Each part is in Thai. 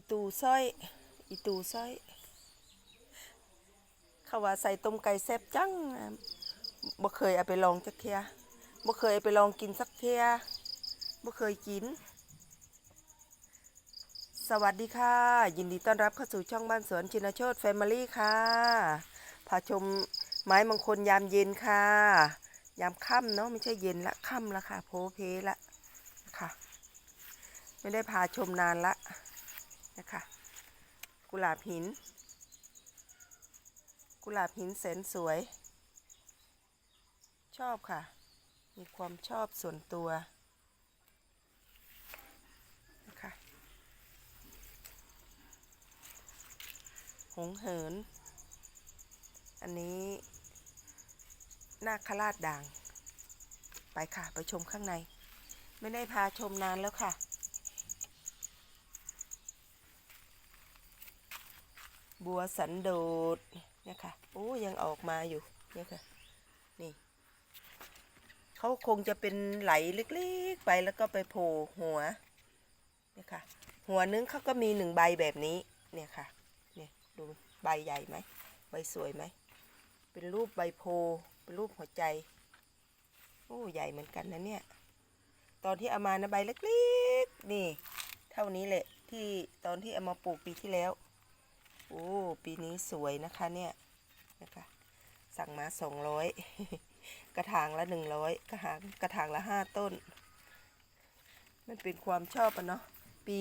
อีตูสร้อย อีตูสร้อยเขาว่าใส่ต้มไก่แซ่บจังบ่เคยเอาไปลองจักเทียบ่เคยเอาไปลองกินสักเทียบ่เคยกิน สวัสดีค่ะ ยินดีต้อนรับเข้าสู่ช่องบ้านสวนชินโชตแฟมิลี่ค่ะ พาชมไม้มงคลยามเย็นค่ะ ยามค่ำเนาะไม่ใช่เย็นละค่ำละค่ะ โพเพละนะคะไม่ได้พาชมนานละ นะคะ กุหลาบหิน กุหลาบหินแสนสวย ชอบค่ะ มีความชอบส่วนตัวนะคะหงเหิน อันนี้นาคราชด่าง ไปค่ะ ไปชมข้างใน ไม่ได้พาชมนานแล้วค่ะ บัวสันโดษเนี่ยค่ะโอ้ยังออกมาอยู่เนี่ยค่ะนี่เขาคงจะเป็นไหลเล็กๆไปแล้วก็ไปโผล่หัวเนี่ยค่ะ หัวนึงเขาก็มีหนึ่งใบแบบนี้เนี่ยค่ะเนี่ยดูใบใหญ่ไหมใบสวยไหมเป็นรูปใบโพเป็นรูปหัวใจโอ้ใหญ่เหมือนกันนะเนี่ยตอนที่เอามานะใบเล็กๆนี่ เท่านี้แหละที่ตอนที่เอามาปลูกปีที่แล้ว โอ้ ปีนี้สวยนะคะเนี่ยนะคะสั่งมาสองร้อยกระถางละหนึ่งร้อยกระถางกระถางละห้าต้น มันเป็นความชอบอะเนาะปี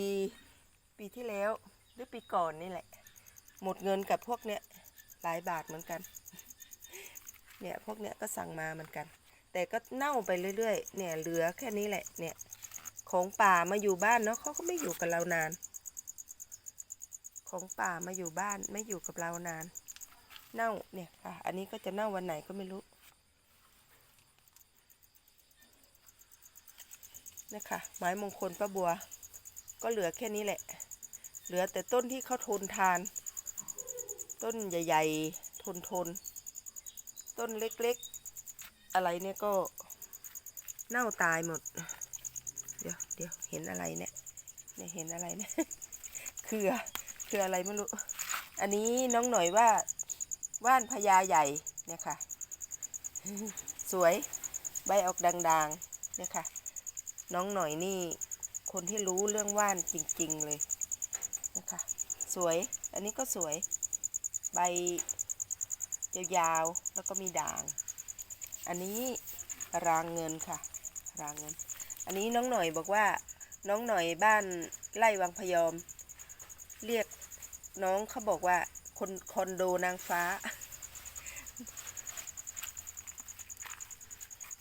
ปีที่แล้วหรือปีก่อนนี่แหละ หมดเงินกับพวกเนี้ยหลายบาทเหมือนกัน เนี่ยพวกเนี้ยก็สั่งมาเหมือนกัน แต่ก็เน่าไปเรื่อยๆ เนี่ยเหลือแค่นี้แหละ เนี่ยของป่ามาอยู่บ้านเนาะเขาก็ไม่อยู่กับเรานาน ของป่ามาอยู่บ้านไม่อยู่กับเรานาน เน่าเนี่ยค่ะ อันนี้ก็จะเน่าวันไหนก็ไม่รู้เนี่ยค่ะไม้มงคลป้าบัว ก็เหลือแค่นี้แหละ เหลือแต่ต้นที่เขาทนทาน ต้นใหญ่ๆ ทนทน ต้นเล็กๆ อะไรเนี่ยก็เน่าตายหมด เดี๋ยวเดี๋ยวเห็นอะไรเนี่ยเนี่ยเห็นอะไรเนี่ยคือ คืออะไรไม่รู้ อันนี้น้องหน่อยว่าว่านพญาใหญ่เนี่ยค่ะ สวยใบออกด่างๆเนี่ยค่ะ น้องหน่อยนี่คนที่รู้เรื่องว่านจริงๆเลยนะคะสวยอันนี้ก็สวยใบยาวๆแล้วก็มีด่าง อันนี้รางเงินค่ะรางเงิน อันนี้น้องหน่อยบอกว่าน้องหน่อยบ้านไร่วังพยอม น้องเขาบอกว่าคนคอนโดนางฟ้า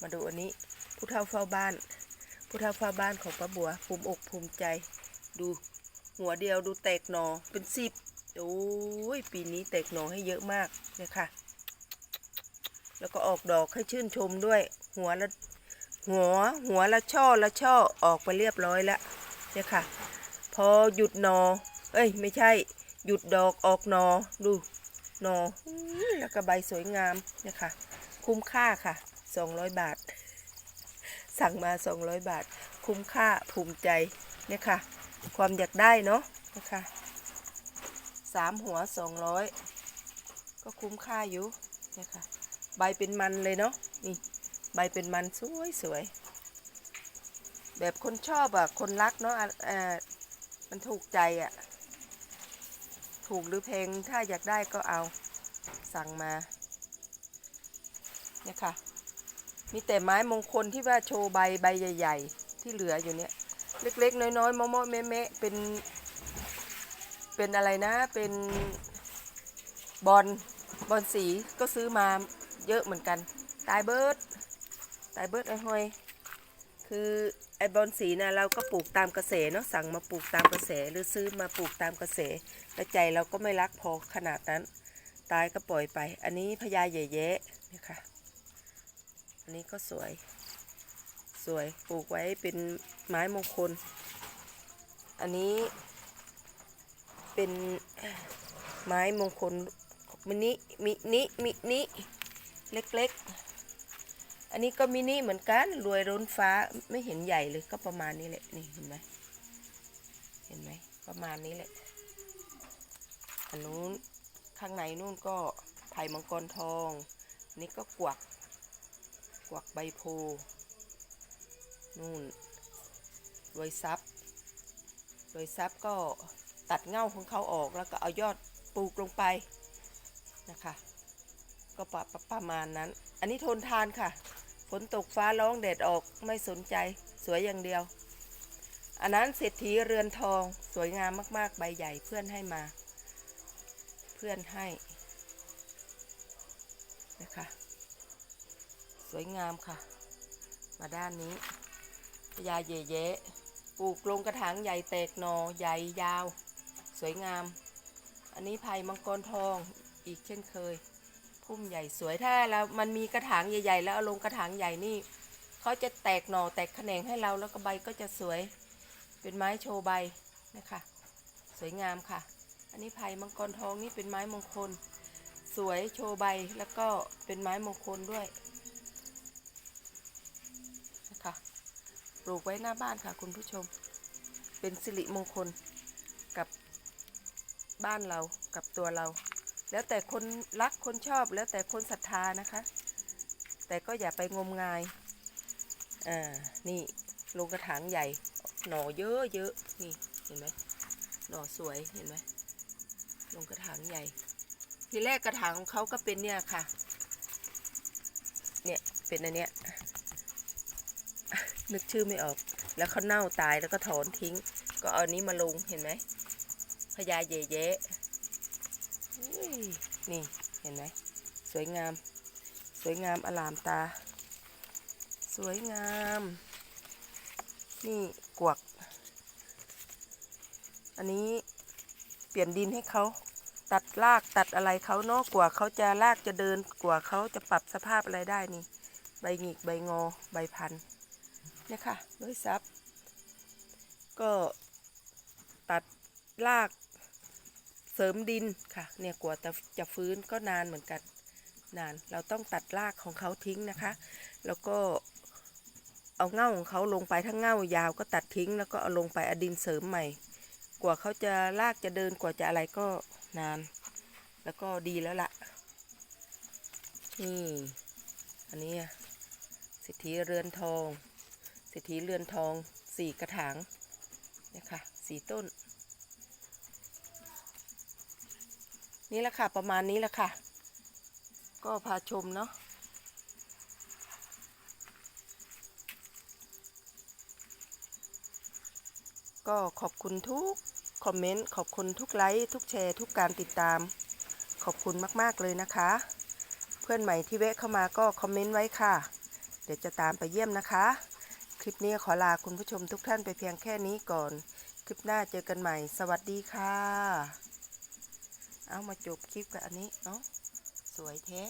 มาดูอันนี้ ผู้เฒ่าเฝ้าบ้าน ผู้เฒ่าเฝ้าบ้านของป้าบัว ภูมิอกภูมิใจ ดูหัวเดียวดูแตกหนอเป็นสิบโอ้ยปีนี้แตกหนอให้เยอะมากเนี่ยค่ะ แล้วก็ออกดอกให้ชื่นชมด้วย หัวละหัวหัวละช่อละช่อออกไปเรียบร้อยแล้วเนี่ยค่ะ พอหยุดหนอ เอ้ย ไม่ใช่ หยุดดอกออกนอดูนอแล้วก็ใบสวยงามเนี่ยค่ะคุ้มค่าค่ะสองร้อยบาท สั่งมา 200 บาท คุ้มค่าภูมิใจเนี่ยค่ะ ความอยากได้เนาะนะคะสามหัว 200 ก็คุ้มค่าอยู่เนี่ยค่ะใบเป็นมันเลยเนาะนี่ใบเป็นมันสวยสวยแบบคนชอบอะคนรักเนาะอะมันถูกใจอะ ถูกหรือเพงถ้าอยากได้ก็เอาสั่งมาเนี่ยค่ะ มีแต่ไม้มงคลที่ว่าโชว์ใบใบใหญ่ ๆ ที่เหลืออยู่เนี่ย เล็กๆ น้อยๆมอมๆแม่ๆเป็น เป็นอะไรนะ เป็นบอลบอลสีก็ซื้อมาเยอะเหมือนกัน ตายเบิร์ดตายเบิร์ดไอ้ห้อย คือไอ้บอลสีนะเราก็ปลูกตามกระแสเนาะสั่งมาปลูกตามกระแสหรือซื้อมาปลูกตามกระแสแล้วใจเราก็ไม่รักพอขนาดนั้น ตายก็ปล่อยไป อันนี้พญาใหญ่แยะเนี่ยค่ะ อันนี้ก็สวย สวยปลูกไว้เป็นไม้มงคล อันนี้เป็นไม้มงคลมินิมินิมินิเล็กๆ อันนี้ก็มินิเหมือนกันรวยร้นฟ้าไม่เห็นใหญ่เลยก็ประมาณนี้แหละนี่เห็นไหมเห็นไหมประมาณนี้แหละอันนู้นข้างในนู่นก็ไผ่มังกรทองนี่ก็กวักกวักใบโพนู่นรวยซับรวยซับก็ตัดเง่าของเขาออกแล้วก็เอายอดปลูกลงไปนะคะ ก็ประประมาณนั้น อันนี้ทนทานค่ะ ฝนตกฟ้าร้องแดดออกไม่สนใจ สวยอย่างเดียว อันนั้นเศรษฐีเรือนทองสวยงามมาก ๆ ใบใหญ่เพื่อนให้มา เพื่อนให้นะคะสวยงามค่ะ มาด้านนี้พญาเยเยะปลูกลงกระถางใหญ่แตกหนอใหญ่ยาว สวยงาม อันนี้ไผ่มังกรทองอีกเช่นเคย พุ่มใหญ่สวยถ้าเรามันมีกระถางใหญ่ๆ แล้วเอาลงกระถางใหญ่นี่เขาจะแตกหน่อแตกแขนงให้เราแล้วก็ใบก็จะสวย เป็นไม้โชว์ใบนะคะ สวยงามค่ะ อันนี้ไผ่มังกรทองนี่เป็นไม้มงคล สวยโชว์ใบแล้วก็เป็นไม้มงคลด้วยนะคะปลูกไว้หน้าบ้านค่ะคุณผู้ชม เป็นสิริมงคลกับบ้านเรากับตัวเรา แล้วแต่คนรักคนชอบแล้วแต่คนศรัทธานะคะ แต่ก็อย่าไปงมงายอ่านี่ลงกระถางใหญ่ หน่อเยอะเยอะนี่เห็นไหมหน่อสวยเห็นไหมลงกระถางใหญ่ ทีแรกกระถางของเขาก็เป็นเนี่ยค่ะ เนี่ยเป็นอันเนี้ยนึกชื่อไม่ออก แล้วเขาเน่าตายแล้วก็ถอนทิ้ง ก็เอานี้มาลงเห็นไหมพญาเยเยะอุ้ย นี่เห็นไหมสวยงาม สวยงามอลามตา สวยงาม นี่กวก อันนี้เปลี่ยนดินให้เขาตัดรากตัดอะไรเขาเนาะกว่าเขาจะรากจะเดินกว่าเขาจะปรับสภาพอะไรได้นี่ ใบหงิกใบงอใบพันเนี่ยค่ะด้วยซับ ก็ตัดราก เสริมดินค่ะ เนี่ยกว่าจะจะฟื้นก็นานเหมือนกัน นาน เราต้องตัดรากของเขาทิ้งนะคะ แล้วก็เอาเง่าของเขาลงไปถ้าเง่ายาวก็ตัดทิ้ง แล้วก็เอาลงไปอดินเสริมใหม่ กว่าเขาจะรากจะเดินกว่าจะอะไรก็นาน แล้วก็ดีแล้วละ่ะ นี่อันนี้สิทธิเรือนทอง สิทธิเรือนทองสี่กระถางเนี่ยค่ะสี่ต้น นี่แหละค่ะ ประมาณนี้แหละค่ะ ก็พาชมเนาะก็ขอบคุณทุกคอมเมนต์ขอบคุณทุกไลค์ทุกแชร์ ทุกการติดตาม ขอบคุณมาก ๆ เลยนะคะ เพื่อนใหม่ที่แวะเข้ามาก็คอมเมนต์ไว้ค่ะ เดี๋ยวจะตามไปเยี่ยมนะคะ คลิปนี้ขอลาคุณผู้ชมทุกท่านไปเพียงแค่นี้ก่อน คลิปหน้าเจอกันใหม่ สวัสดีค่ะ เอามาจบคลิปกับอันนี้เนาะสวยแท้